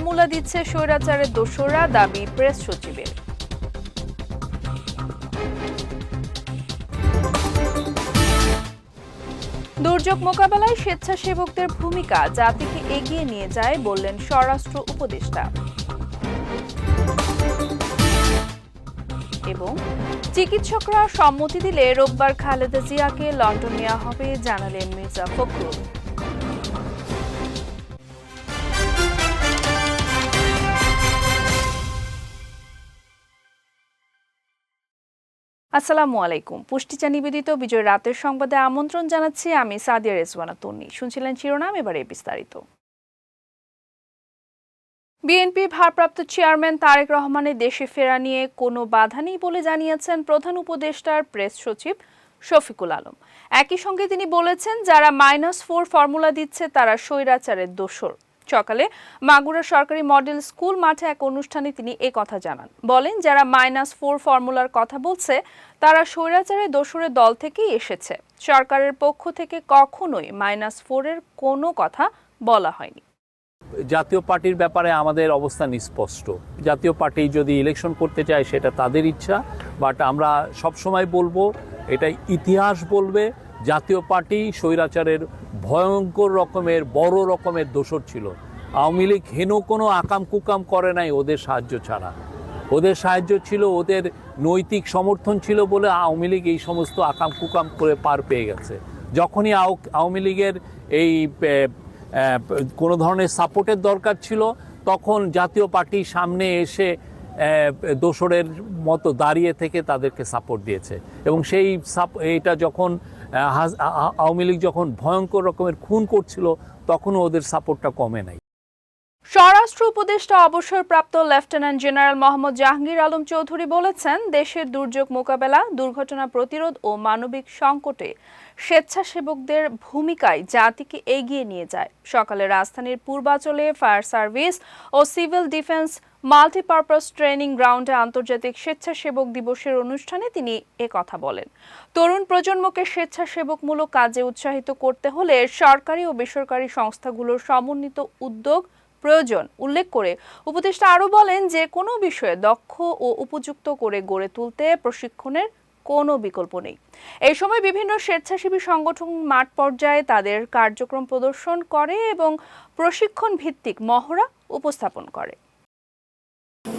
Formula দিচ্ছে স্বৈরাচারের দোসররা দাবি প্রেস সচিবের। দুর্যোগ মোকাবেলায় স্বেচ্ছাসেবকদের ভূমিকা জাতিকে এগিয়ে নিয়ে যায় বললেন স্বরাষ্ট্র উপদেষ্টা। এবং চিকিৎসকরা সম্মতি দিলে রোববার খালেদা জিয়াকে লন্ডন নেওয়া হবে, জানালেন মির্জা ফখরুল। আসসালামু আলাইকুম। পুষ্টিচা নিবেদিত বিজয় রাতের সংবাদে আমন্ত্রণ জানাচ্ছি আমি সাদিয়া রেজওয়ানা তন্নি শুনছিলেন শিরোনাম, এবারে বিস্তারিত। বিএনপি ভারপ্রাপ্ত চেয়ারম্যান তারেক রহমানের দেশে ফেরা নিয়ে কোনো বাধা নেই বলে জানিয়েছেন প্রধান উপদেষ্টার প্রেস সচিব শফিকুল আলম। একই সঙ্গে তিনি বলেছেন, যারা মাইনাস ফোর ফর্মুলা দিচ্ছে, তারা স্বৈরাচারের দোসর সকালে মাগুরা সরকারি মডেল স্কুল মাঠে এক অনুষ্ঠানে তিনি এ কথা জানান। বলেন, যারা মাইনাস ফোর ফর্মুলার কথা বলছে, তারা স্বৈরাচারের দোসরের দল থেকেই এসেছে। সরকারের পক্ষ থেকে কখনোই মাইনাস ফোরের কোনো কথা বলা হয়নি। জাতীয় পার্টির ব্যাপারে আমাদের অবস্থান স্পষ্ট জাতীয় পার্টি যদি ইলেকশন করতে চায়, সেটা তাদের ইচ্ছা, বাট আমরা সবসময় বলব, এটা ইতিহাস বলবে, জাতীয় পার্টি স্বৈরাচারের ভয়ঙ্কর রকমের, বড় রকমের দোষর ছিল। আওয়ামী লীগ হেন কোনো আকাম কুকাম করে নাই ওদের সাহায্য ছাড়া। ওদের সাহায্য ছিল, ওদের নৈতিক সমর্থন ছিল বলে আওয়ামী লীগ এই সমস্ত আকাম কুকাম করে পার পেয়ে গেছে। যখনই আও- আওয়ামী লীগের এই কোনো ধরনের সাপোর্টের দরকার ছিল, তখন জাতীয় পার্টি সামনে এসে দোসরের মতো দাঁড়িয়ে থেকে তাদেরকে সাপোর্ট দিয়েছে। এবং সেই সাপ, এইটা যখন আওয়ামী লীগ যখন ভয়ঙ্কর রকমের খুন করছিল, তখনও ওদের সাপোর্টটা কমে নাই। স্বরাষ্ট্র উপদেষ্টা অবসরপ্রাপ্ত লেফটেন্যান্ট জেনারেল মোহাম্মদ জাহাঙ্গীর আলম চৌধুরী বলেছেন, দেশের দুর্যোগ মোকাবেলা, দুর্ঘটনা প্রতিরোধ ও মানবিক সংকটে স্বেচ্ছাসেবকদের ভূমিকায় জাতিকে এগিয়ে নিয়ে যায়। সকালে রাজধানীর পূর্বাঞ্চলে ফায়ার সার্ভিস ও সিভিল ডিফেন্স মাল্টিপারপাস ট্রেনিং গ্রাউন্ডে আন্তর্জাতিক স্বেচ্ছাসেবক দিবসের অনুষ্ঠানে তিনি কথা বলেন। তরুণ প্রজন্মকে স্বেচ্ছাসেবকমূলক কাজে উৎসাহিত করতে হলে সরকারি ও বেসরকারি সংস্থাগুলোর সমন্বিত উদ্যোগ প্রয়োজন, উল্লেখ করে উপদেষ্টা আরও বলেন যে কোনো বিষয়ে দক্ষ ও উপযুক্ত করে গড়ে তুলতে প্রশিক্ষণের কোনো বিকল্প নেই। এই সময় বিভিন্ন স্বেচ্ছাসেবী সংগঠন মাঠ পর্যায়ে তাদের কার্যক্রম প্রদর্শন করে এবং প্রশিক্ষণ ভিত্তিক মহড়া উপস্থাপন করে।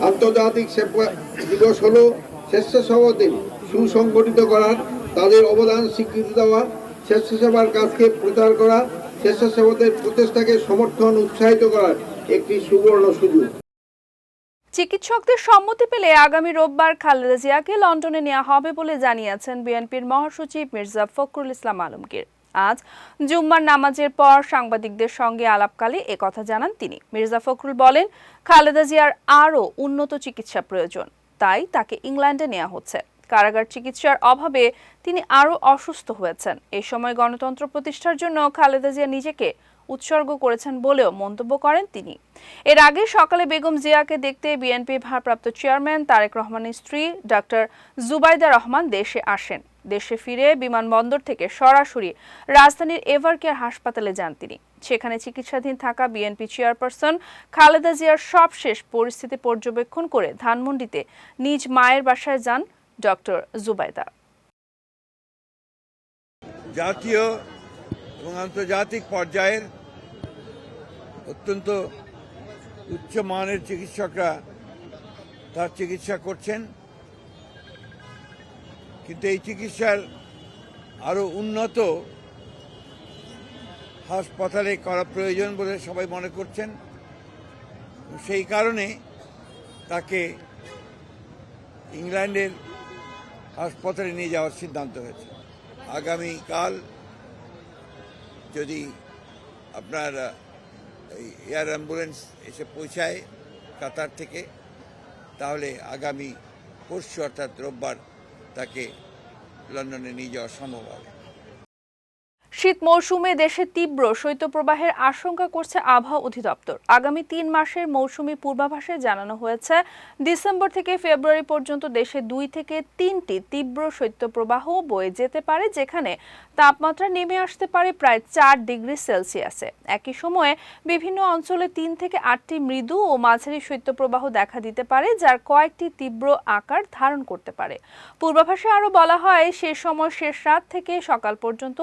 আন্তর্জাতিক সেবা দিবস হল স্বেচ্ছাসেবকদের সুসংগঠিত করার, তাদের অবদান স্বীকৃতি দেওয়া, স্বেচ্ছাসেবার কাজকে প্রচার করা, স্বেচ্ছাসেবকদের প্রচেষ্টাকে সমর্থন উৎসাহিত করার একটি সুবর্ণ সুযোগ। চিকিৎসকদের সম্মতি পেলে আগামী রোববার খালেদা জিয়াকে লন্ডনে নেওয়া হবে বলে জানিয়েছেন বিএনপির মহাসচিব মির্জা ফখরুল ইসলাম আলমগীর। আজ জুম্মার নামাজের পর সাংবাদিকদের সঙ্গে আলাপকালে একথা জানান তিনি। মির্জা ফখরুল বলেন, খালেদা জিয়ার আরও উন্নত চিকিৎসা প্রয়োজন, তাই তাকে ইংল্যান্ডে নেওয়া হচ্ছে। কারাগার চিকিৎসার অভাবে তিনি আরও অসুস্থ হয়েছেন। এই সময় গণতন্ত্র প্রতিষ্ঠার জন্য খালেদা জিয়া নিজেকে উৎসর্গ করেছেন বলেও মন্তব্য করেন তিনি। এর আগে সকালে বেগম জিয়াকে দেখতে বিএনপি ভারপ্রাপ্ত চেয়ারম্যান তারেক রহমানের স্ত্রী ডক্টর জুবাইদা রহমান দেশে আসেন। দেশে ফিরে বিমানবন্দর থেকে সরাসরি রাজধানীর এভারকেয়ার হাসপাতালে যান তিনি। সেখানে চিকিৎসাধীন থাকা বিএনপি চেয়ারপারসন খালেদা জিয়ার সবশেষ পরিস্থিতি পর্যবেক্ষণ করে ধানমন্ডিতে নিজ মায়ের বাসায় যান ডক্টর জুবাইদা জাতীয় এবং আন্তর্জাতিক পর্যায়ের অত্যন্ত উচ্চমানের চিকিৎসকরা তার চিকিৎসা করছেন। কিন্তু এই চিকিৎসার আরও উন্নত হাসপাতালে করা প্রয়োজন বলে সবাই মনে করছেন। সেই কারণে তাকে ইংল্যান্ডের হাসপাতালে নিয়ে যাওয়ার সিদ্ধান্ত হয়েছে। আগামীকাল যদি আপনার এয়ার অ্যাম্বুলেন্স এসে পৌঁছায় কাতার থেকে, তাহলে আগামী পরশু অর্থাৎ রোববার তাকে লন্ডনে নিয়ে যাওয়া সম্ভব হবে। শীত মৌসুমে দেশে তীব্র শৈত্যপ্রবাহের আশঙ্কা করছে আবহাওয়া অধিদপ্তর। আগামী তিন মাসের মৌসুমি পূর্বাভাসে জানানো হয়েছে, ডিসেম্বর থেকে ফেব্রুয়ারি পর্যন্ত দেশে দুই থেকে তিনটি তীব্র শৈত্যপ্রবাহ বয়ে যেতে পারে, যেখানে তাপমাত্রা নেমে আসতে পারে প্রায় চার ডিগ্রি সেলসিয়াসে। একই সময়ে বিভিন্ন অঞ্চলে তিন থেকে আটটি মৃদু ও মাঝারি শৈত্যপ্রবাহ দেখা দিতে পারে, যার কয়েকটি তীব্র আকার ধারণ করতে পারে। পূর্বাভাসে আরও বলা হয়, সে সময় শেষ রাত থেকে সকাল পর্যন্ত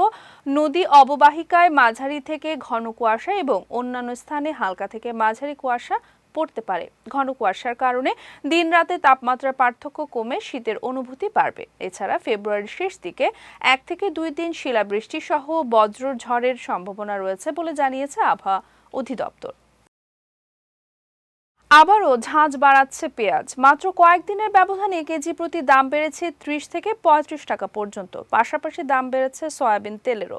নদী অববাহিকায় মাঝারি থেকে ঘন কুয়াশা এবং অন্যান্য স্থানে হালকা থেকে মাঝারি কুয়াশা পড়তে পারে। ঘন কুয়াশার কারণে দিন রাতে তাপমাত্রার পার্থক্য কমে শীতের অনুভূতি বাড়বে। এছাড়া ফেব্রুয়ারির শেষ দিকে এক থেকে দুই দিন শিলাবৃষ্টি সহ বজ্র ঝড়ের সম্ভাবনা রয়েছে বলে জানিয়েছে আবহাওয়া অধিদপ্তর। আবারও ঝাঁঝ বাড়াচ্ছে পেঁয়াজ। মাত্র কয়েকদিনের ব্যবধানে কেজি প্রতি দাম বেড়েছে ত্রিশ থেকে পঁয়ত্রিশ টাকা পর্যন্ত। পাশাপাশি দাম বেড়েছে সয়াবিন তেলেরও।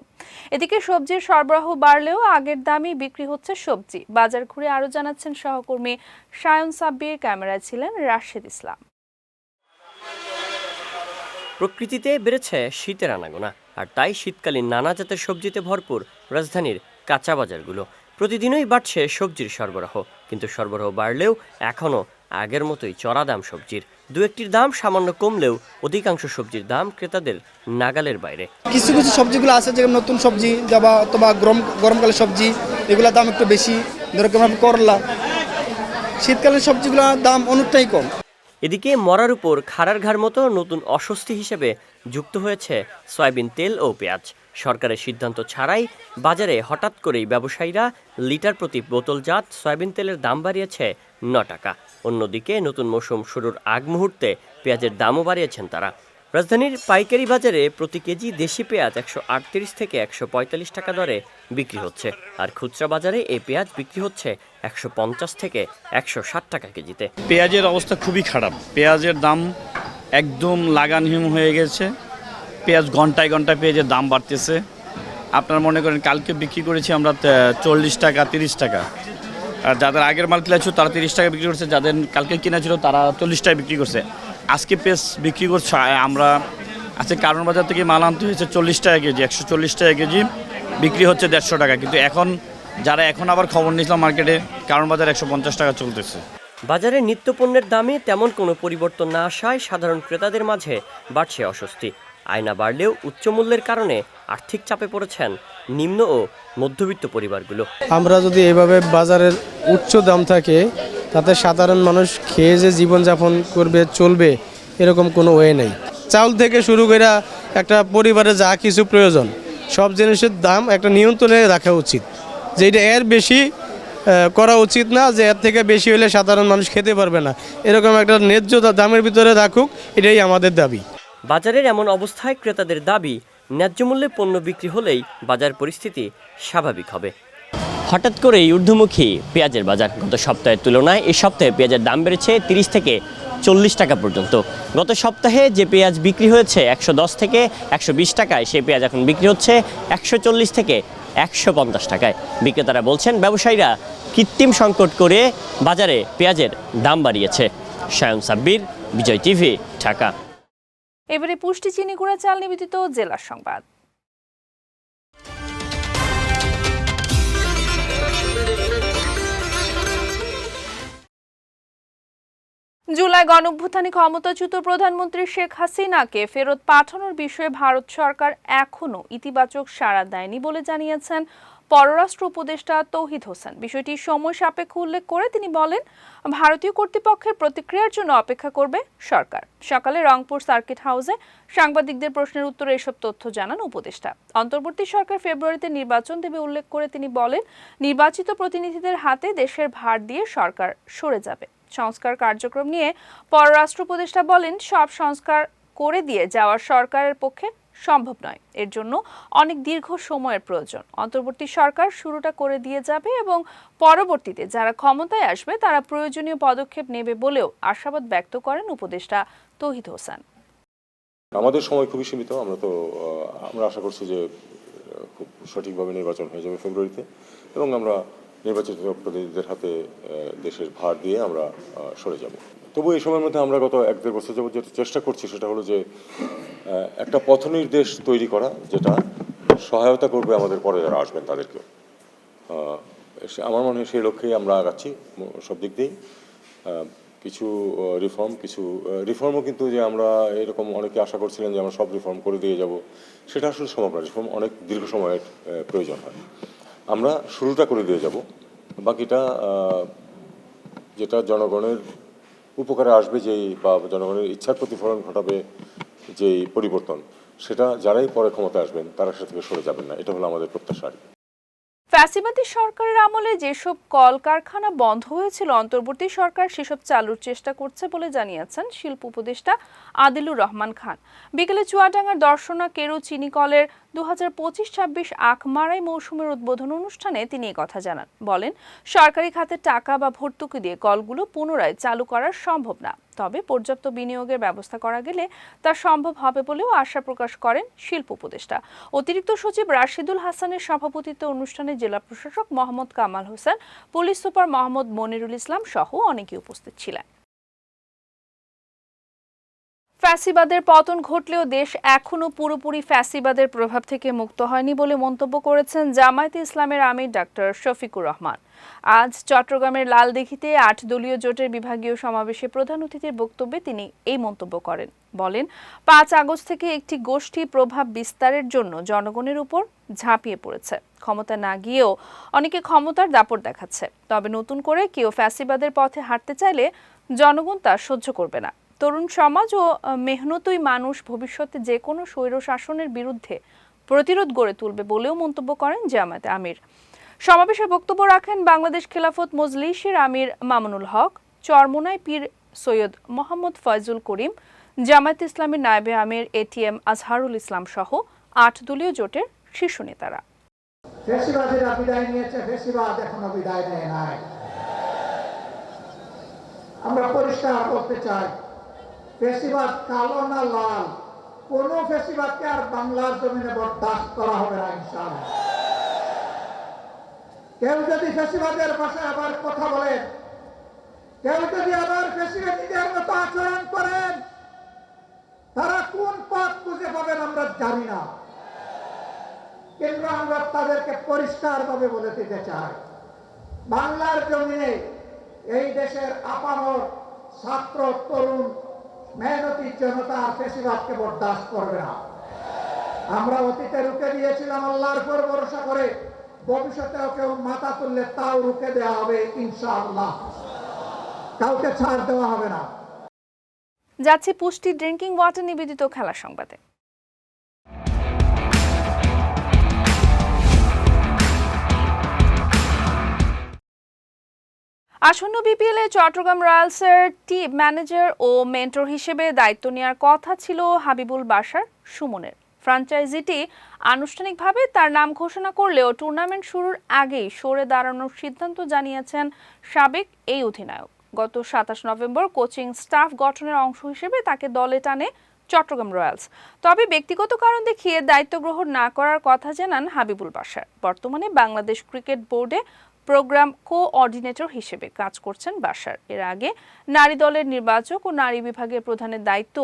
এদিকে সবজির সরবরাহ বাড়লেও আগের দামই বিক্রি হচ্ছে সবজি। বাজার ঘুরে আরও জানাচ্ছেন সহকর্মী সায়ন সাব্বির। ক্যামেরায় ছিলেন রাশেদ ইসলাম। প্রকৃতিতে বেড়েছে শীতের আনাগোনা, আর তাই শীতকালীন নানা জাতের সবজিতে ভরপুর রাজধানীর কাঁচা বাজারগুলো। প্রতিদিনই বাড়ছে সবজির সরবরাহ কিন্তু সরবরাহ বাড়লেও এখনও আগের মতোই চড়া দাম সবজির। দু একটির দাম সামান্য কমলেও অধিকাংশ সবজির দাম ক্রেতাদের নাগালের বাইরে। কিছু কিছু সবজিগুলো আছে যেমন নতুন সবজি বা অথবা গরম গরমকালের সবজি এগুলোর দাম একটু বেশি ধরো কেমন করলা। শীতকালের সবজিগুলোর দাম অনেকটাই কম। এদিকে মরার উপর খাড়ার ঘাড় মতো নতুন অস্বস্তি হিসেবে যুক্ত হয়েছে সয়াবিন তেল ও পেঁয়াজ। সরকারের সিদ্ধান্ত ছাড়াই বাজারে হঠাৎ করেই ব্যবসায়ীরা লিটার প্রতি বোতলজাত সয়াবিন তেলের দাম বাড়িয়েছে ন টাকা। অন্যদিকে নতুন মৌসুম শুরুর আগ মুহূর্তে পেঁয়াজের দামও বাড়িয়েছেন তারা। রাজধানীর পাইকারি বাজারে প্রতি কেজি দেশি পেঁয়াজ একশো আটত্রিশ থেকে একশো পঁয়তাল্লিশ টাকা দরে বিক্রি হচ্ছে, আর খুচরা বাজারে এই পেঁয়াজ বিক্রি হচ্ছে একশো পঞ্চাশ থেকে একশো ষাট টাকা কেজিতে। পেঁয়াজের অবস্থা খুবই খারাপ। পেঁয়াজের দাম একদম লাগানহীন হয়ে গেছে। পেঁয়াজ ঘন্টায় ঘন্টায় পেঁয়াজের দাম বাড়তেছে। আপনার মনে করেন কালকে বিক্রি করেছি আমরা চল্লিশ টাকা, তিরিশ টাকা। আর যাদের আগের মাল কিনা ছিল তারা তিরিশ টাকা বিক্রি করছে। যাদের কালকে কিনা ছিল তারা চল্লিশ টাকা বিক্রি করছে। আজকে পেঁয়াজ বিক্রি করছে আমরা আজকে কারণ বাজার থেকে মাল আনতে হয়েছে চল্লিশ টাকা কেজি, একশো চল্লিশ টাকা কেজি, বিক্রি হচ্ছে দেড়শো টাকা। কিন্তু এখন, যারা এখন আবার খবর নিয়েছিলাম মার্কেটে কারণ বাজার একশো পঞ্চাশ টাকা চলতেছে। বাজারে নিত্যপণ্যের দামে তেমন কোনো পরিবর্তন না আসায় সাধারণ ক্রেতাদের মাঝে বাড়ছে অস্বস্তি। আয়না বাড়লেও উচ্চ মূল্যের কারণে আর্থিক চাপে পড়েছেন নিম্ন ও মধ্যবিত্ত পরিবারগুলো। আমরা যদি এভাবে বাজারের উচ্চ দাম থাকে, তাতে সাধারণ মানুষ খেয়ে যে জীবনযাপন করবে, চলবে, এরকম কোনো ওয়ে নেই। চাউল থেকে শুরু করে একটা পরিবারে যা কিছু প্রয়োজন, সব জিনিসের দাম একটা নিয়ন্ত্রণে রাখা উচিত। যে এটা এর বেশি করা উচিত না, যে এর থেকে বেশি হলে সাধারণ মানুষ খেতে পারবে না। এরকম একটা ন্যায্য দামের ভিতরে রাখুক, এটাই আমাদের দাবি। বাজারের এমন অবস্থায় ক্রেতাদের দাবি, ন্যায্য মূল্যে পণ্য বিক্রি হলেই বাজার পরিস্থিতি স্বাভাবিক হবে। হঠাৎ করেই ঊর্ধ্বমুখী পেঁয়াজের বাজার। গত সপ্তাহের তুলনায় এই সপ্তাহে পেঁয়াজের দাম বেড়েছে তিরিশ থেকে চল্লিশ টাকা পর্যন্ত। গত সপ্তাহে যে পেঁয়াজ বিক্রি হয়েছে একশো দশ থেকে একশো বিশ টাকায়, সেই পেঁয়াজ এখন বিক্রি হচ্ছে একশো চল্লিশ থেকে একশো পঞ্চাশ টাকায়। বিক্রেতারা বলছেন, ব্যবসায়ীরা কৃত্রিম সংকট করে বাজারে পেঁয়াজের দাম বাড়িয়েছে। সায়ন সাব্বির, বিজয় টিভি, ঢাকা। এবারে পুষ্টি চিনি গুঁড়া চাল নিবেদিত জেলার সংবাদ। জুলাই গণঅভ্যুত্থানে ক্ষমতাচ্যুত প্রধানমন্ত্রী শেখ হাসিনাকে ফেরত পাঠানোর বিষয়ে ভারত সরকার এখনও ইতিবাচক সাড়া দেয়নি বলে জানিয়েছেন পররাষ্ট্র উপদেষ্টা তৌহিদ হোসেন। বিষয়টি সময় সাপেক্ষ উল্লেখ করে তিনি বলেন, ভারতীয় কর্তৃপক্ষের প্রতিক্রিয়ার জন্য অপেক্ষা করবে সরকার। সকালে রংপুর সার্কিট হাউসে সাংবাদিকদের প্রশ্নের উত্তরে এসব তথ্য জানান উপদেষ্টা। অন্তর্বর্তী সরকার ফেব্রুয়ারিতে নির্বাচন দেবে উল্লেখ করে তিনি বলেন, নির্বাচিত প্রতিনিধিদের হাতে দেশের ভার দিয়ে সরকার সরে যাবে। সংস্কার কার্যক্রম নিয়ে পররাষ্ট্র উপদেষ্টা বলেন, সব সংস্কার করে দিয়ে যাওয়ার সরকারের পক্ষে সম্ভব নয়। এর জন্য অনেক দীর্ঘ সময়ের প্রয়োজন। অন্তর্বর্তী সরকার শুরুটা করে দিয়ে যাবে এবং পরবর্তীতে যারা ক্ষমতায় আসবে, তারা প্রয়োজনীয় পদক্ষেপ নেবে বলেও আশাবাদ ব্যক্ত করেন উপদেষ্টা তৌহিদ হোসেন। আমাদের সময় খুবই সীমিত। আমরা তো আমরা আশা করছি যে খুব সঠিকভাবে নির্বাচন হয়ে যাবে ফেব্রুয়ারিতে এবং আমরা নির্বাচিত প্রতিনিধিদের হাতে দেশের ভার দিয়ে আমরা সরে যাব। তবু এই সময়ের মধ্যে আমরা গত এক দেড় বছর যাবত যেটা চেষ্টা করছি সেটা হলো যে একটা পথনির্দেশ তৈরি করা যেটা সহায়তা করবে আমাদের পরে যারা আসবেন তাদেরকে আহ, সে- আমার মনে হয় সেই লক্ষ্যেই আমরা আগাচ্ছি সব দিক দিয়েই। কিছু রিফর্ম কিছু রিফর্মও কিন্তু যে আমরা এরকম অনেকে আশা করছিলেন যে আমরা সব রিফর্ম করে দিয়ে যাব সেটা আসলে সম্ভব না। রিফর্ম অনেক দীর্ঘ সময়ের প্রয়োজন হয়। আমরা শুরুটা করে দিয়ে যাব। বাকিটা যেটা জনগণের উপকারে আসবে যেই বা জনগণের ইচ্ছার প্রতিফলন ঘটাবে যেই পরিবর্তন, সেটা যারাই পরে ক্ষমতা আসবেন, তারা সে থেকে সরে যাবেন না এটা হলো আমাদের প্রত্যাশা। ফ্যাসিবাদী সরকারের আমলে যেসব কলকারখানা বন্ধ হয়েছিল, অন্তর্বর্তী সরকার সেসব চালুর চেষ্টা করছে বলে জানিয়েছেন শিল্প উপদেষ্টা আদিলুর রহমান খান বিকেলে চুয়াডাঙ্গার দর্শনা কেরু চিনি কলের দু হাজার পঁচিশ ছাব্বিশ আখমারাই মৌসুমের উদ্বোধন অনুষ্ঠানে তিনি কথা জানান। বলেন, সরকারি খাতে টাকা বা ভর্তুকি দিয়ে কলগুলো পুনরায় চালু করা সম্ভব না। তবে পর্যাপ্ত বিনিয়োগের ব্যবস্থা করা গেলে তা সম্ভব হবে বলেও আশা প্রকাশ করেন শিল্প উপদেষ্টা। অতিরিক্ত সচিব রাশিদুল হাসানের সভাপতিত্বে অনুষ্ঠানে জেলা প্রশাসক মোহাম্মদ কামাল হোসেন, পুলিশ সুপার মোহাম্মদ মনিরুল ইসলাম সহ অনেকে উপস্থিত ছিলেন। ফ্যাসিবাদের পতন ঘটলেও দেশ এখনও পুরোপুরি ফ্যাসিবাদের প্রভাব থেকে মুক্ত হয়নি বলে মন্তব্য করেছেন জামায়াতে ইসলামের আমির ডাক্তার শফিকুর রহমান। আজ চট্টগ্রামের লালদিঘিতে আট দলীয় জোটের বিভাগীয় সমাবেশে প্রধান অতিথির বক্তব্যে তিনি এই মন্তব্য করেন। বলেন, পাঁচ আগস্ট থেকে একটি গোষ্ঠী প্রভাব বিস্তারের জন্য জনগণের উপর ঝাঁপিয়ে পড়েছে। ক্ষমতা না গিয়েও অনেকে ক্ষমতার দাপট দেখাচ্ছে। তবে নতুন করে কেউ ফ্যাসিবাদের পথে হাঁটতে চাইলে জনগণ তা সহ্য করবে না। তরুণ সমাজ ও মেহনতই মানুষ ভবিষ্যতে যে কোনো স্বৈর শাসনের বিরুদ্ধে প্রতিরোধ গড়ে তুলবে বলেও মন্তব্য করেন জামায়াতে আমির। সমাবেশে বক্তব্য রাখেন বাংলাদেশ খেলাফত মজলিসের আমির মামুনুল হক, চরমোনায় পীর সৈয়দ মোহাম্মদ ফয়জুল করিম, জামায়াত ইসলামের নায়েবে আমির এটিএম আজহারুল ইসলাম সহ আট দলীয় জোটের শীর্ষ নেতারা। আমরা পরিষ্কার করতে চাই ফেসিবাদ কালো না লাল, কোন ফেসিবাদকে আর বাংলার জমিনে বরদাস্ত করা হবে না, ইনশাআল্লাহ। কেউ যদি ফেসিবাদের পাশে আবার কথা বলেন কেউ যদি আবার ফেসিবাদীদের মতো আচরণ করেন তারা কোন পথ খুঁজে পাবেন আমরা জানি না। কিন্তু আমরা তাদেরকে পরিষ্কারভাবে বলে দিতে চাই। বাংলার জমিনে এই দেশের আপামর ছাত্র, তরুণ মেহনতি জনতা আর বেশিরভাগকে বরদাস্ত করবে না। আমরা অতীতে রুখে দিয়েছিলাম আল্লাহর পর ভরসা করে, ভবিষ্যতেও কেউ মাথা তুললে তাও রুখে দেওয়া হবে, ইনশাআল্লাহ। কাউকে ছাড় দেওয়া হবে না। যাচ্ছে পুষ্টি ড্রিঙ্কিং ওয়াটার নিবেদিত খেলা সংবাদে। আসন্ন বিপিএল চট্টগ্রাম রয়্যালসের টিম ম্যানেজার ও মেন্টর হিসেবে দায়িত্ব নেওয়ার কথা ছিল হাবিবুল বাসার সুমনের। ফ্র্যাঞ্চাইজিটি আনুষ্ঠানিকভাবে তার নাম ঘোষণা করলেও টুর্নামেন্ট শুরুর আগেই সরে দাঁড়ানোর সিদ্ধান্ত জানিয়েছেন সাবেক এই অধিনায়ক। গত সাতাশ নভেম্বর কোচিং স্টাফ গঠনের অংশ হিসেবে তাকে দলে টানে চট্টগ্রাম রয়্যালস। তবে ব্যক্তিগত কারণ দেখিয়ে দায়িত্ব গ্রহণ না করার কথা জানান হাবিবুল বাসার বর্তমানে বাংলাদেশ ক্রিকেট বোর্ডে প্রোগ্রাম কোঅর্ডিনেটর হিসেবে কাজ করছেন বাসার। এর আগে নারী দলের নির্বাচক ও নারী বিভাগের প্রধানের দায়িত্ব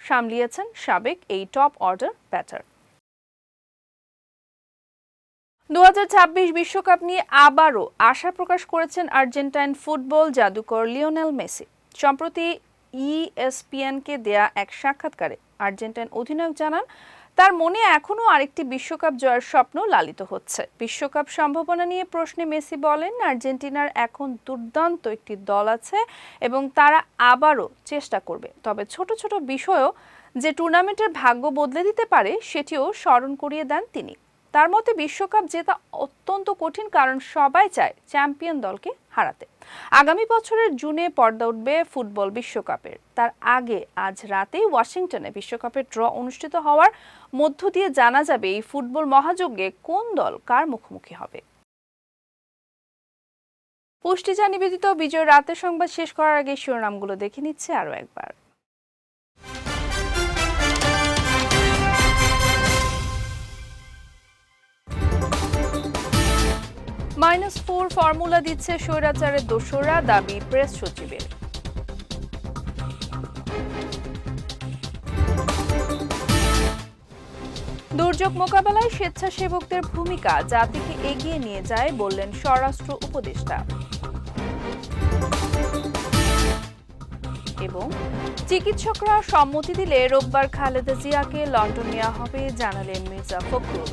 সামলিয়েছেন সাবেক এই টপ অর্ডার ব্যাটার। দু বিশ্বকাপ নিয়ে আবারও আশা প্রকাশ করেছেন আর্জেন্টাইন ফুটবল জাদুকর লিওনেল মেসি। সম্প্রতি ইএসপিএনকে দেয়া এক সাক্ষাৎকারে আর্জেন্টাইন অধিনায়ক জানান তার মনে এখনও আরেকটি বিশ্বকাপ জয়ের স্বপ্ন লালিত হচ্ছে। বিশ্বকাপ সম্ভাবনা নিয়ে প্রশ্নে মেসি বলেন, আর্জেন্টিনার এখন দুর্দান্ত একটি দল আছে এবং তারা আবারও চেষ্টা করবে। তবে ছোট ছোট বিষয়ও যে টুর্নামেন্টের ভাগ্য বদলে দিতে পারে, সেটিও স্মরণ করিয়ে দেন তিনি। তার মতে বিশ্বকাপ জেতা অত্যন্ত কঠিন কারণ সবাই চায় চ্যাম্পিয়ন দলকে হারাতে। আগামী বছরের জুনে পর্দা উঠবে ফুটবল বিশ্বকাপের। তার আগে আজ রাতেই ওয়াশিংটনে বিশ্বকাপের ড্র অনুষ্ঠিত হওয়ার মধ্য দিয়ে জানা যাবে এই ফুটবল মহাযজ্ঞে কোন দল কার মুখোমুখি হবে। পুষ্টিজা নিবেদিত বিজয় রাতের সংবাদ শেষ করার আগে শিরোনামগুলো দেখে নিচ্ছে আরও একবার। মাইনাস ফোর ফর্মুলা দিচ্ছে স্বৈরাচারের দোসরা দাবি প্রেস সচিবের। দুর্যোগ মোকাবেলায় স্বেচ্ছাসেবকদের ভূমিকা জাতিকে এগিয়ে নিয়ে যায় বললেন স্বরাষ্ট্র উপদেষ্টা। এবং চিকিৎসকরা সম্মতি দিলে রোববার খালেদা জিয়াকে লন্ডন নেওয়া হবে, জানালেন মির্জা ফখরুল।